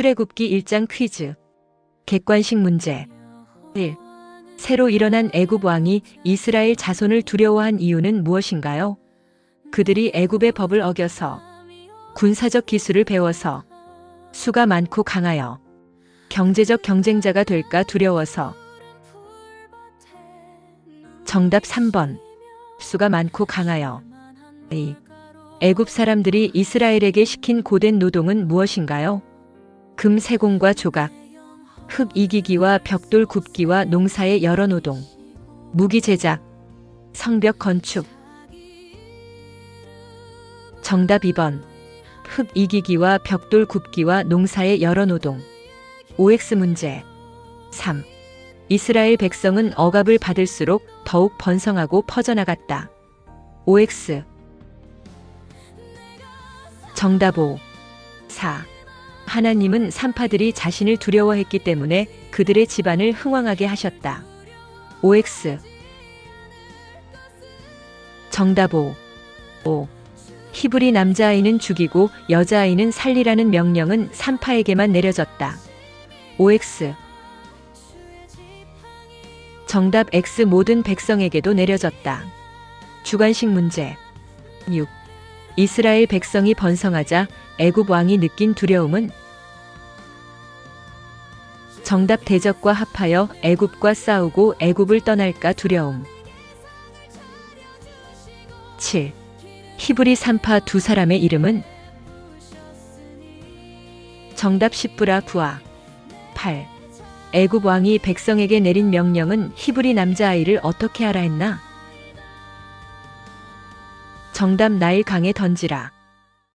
출애굽기 1장 퀴즈. 객관식 문제. 1. 새로 일어난 애굽 왕이 이스라엘 자손을 두려워한 이유는 무엇인가요? 그들이 애굽의 법을 어겨서 군사적 기술을 배워서 수가 많고 강하여 경제적 경쟁자가 될까 두려워서 정답 3번 수가 많고 강하여 2. 애굽 사람들이 이스라엘에게 시킨 고된 노동은 무엇인가요? 금 세공과 조각, 흙 이기기와 벽돌 굽기와 농사의 여러 노동, 무기 제작, 성벽 건축. 정답 2번. 흙 이기기와 벽돌 굽기와 농사의 여러 노동. OX 문제. 3. 이스라엘 백성은 억압을 받을수록 더욱 번성하고 퍼져나갔다. OX. 정답 5. 4. 하나님은 산파들이 자신을 두려워했기 때문에 그들의 집안을 흥왕하게 하셨다. OX. 정답 5. 5. 히브리 남자아이는 죽이고 여자아이는 살리라는 명령은 산파에게만 내려졌다. OX. 정답 X 모든 백성에게도 내려졌다. 주관식 문제. 6. 이스라엘 백성이 번성하자 애굽 왕이 느낀 두려움은 정답 대적과 합하여 애굽과 싸우고 애굽을 떠날까 두려움. 7. 히브리 산파 두 사람의 이름은 정답 십부라 부하. 8. 애굽 왕이 백성에게 내린 명령은 히브리 남자아이를 어떻게 하라 했나? 정답 나일 강에 던지라.